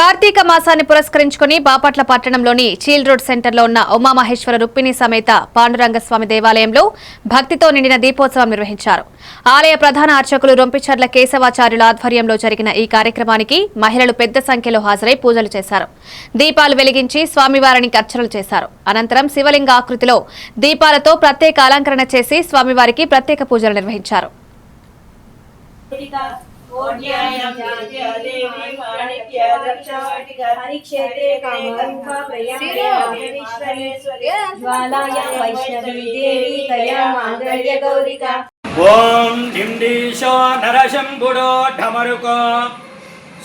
కార్తీక మాసాన్ని పురస్కరించుకుని బాపట్ల పట్టణంలోని చీల్ రోడ్ సెంటర్లో ఉన్న ఉమామహేశ్వర రుక్మిణి సమేత పాండురంగస్వామి దేవాలయంలో భక్తితో నిండిన దీపోత్సవం నిర్వహించారు. ఆలయ ప్రధాన అర్చకులు రొంపిచర్ల కేశవాచార్యుల ఆధ్వర్యంలో జరిగిన ఈ కార్యక్రమానికి మహిళలు పెద్ద సంఖ్యలో హాజరై పూజలు చేశారు. దీపాలు వెలిగించి స్వామివారిని అర్చనలు చేశారు. అనంతరం శివలింగ ఆకృతిలో దీపాలతో ప్రత్యేక అలంకరణ చేసి స్వామివారికి ప్రత్యేక పూజలు నిర్వహించారు. హరిక్షేత్రే కామాంబా ప్రయాణేశ్వరి జ్వాలాయ వైష్ణవీ దేవి దయా మాంగళ్య గౌరిక. ఓం డిండీశో నరశంభుడో ఢమరుకో.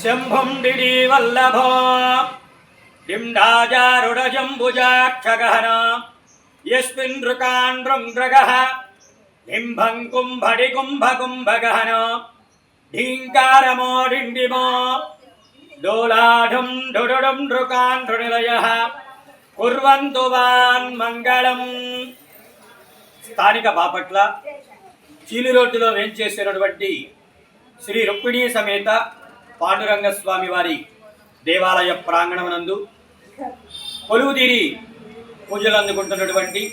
శంభుం డిడి వల్లభో. డిండాజారుడజంబుజాక్షగహన యస్మిన్ నృకాండ్రుంగ్రగః డింభం కుంభడి డోలాఢం కుర్వంతు వాన్ మంగళం స్థానిక బాపట్ల చీలి రోడ్డులో వేంచేసినటువంటి శ్రీ రుక్మిణీ సమేత పాండురంగ స్వామి వారి దేవాలయ ప్రాంగణమునందు కొలువుదీరి పూజలు అందుకుంటున్నటువంటి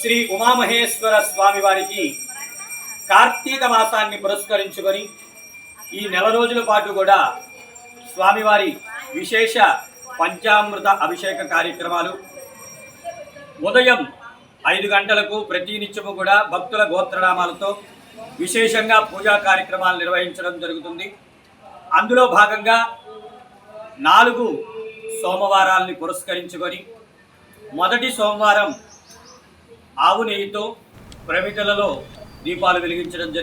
శ్రీ ఉమామహేశ్వర స్వామి వారికి కార్తీక మాసాన్ని పురస్కరించుకొని ఈ నెల రోజుల పాటు కూడా స్వామివారి విశేష పంచామృత అభిషేక కార్యక్రమాలు. ఉదయం ఐదు గంటలకు ప్రతి నిత్యము కూడా భక్తుల గోత్రనామాలతో విశేషంగా పూజా కార్యక్రమాలు నిర్వహించడం జరుగుతుంది. అందులో భాగంగా నాలుగు సోమవారాల్ని పురస్కరించుకొని మొదటి సోమవారం ఆవు నెయ్యితో ప్రమిదలలో దీపాలు వెలిగించడం జరిగింది.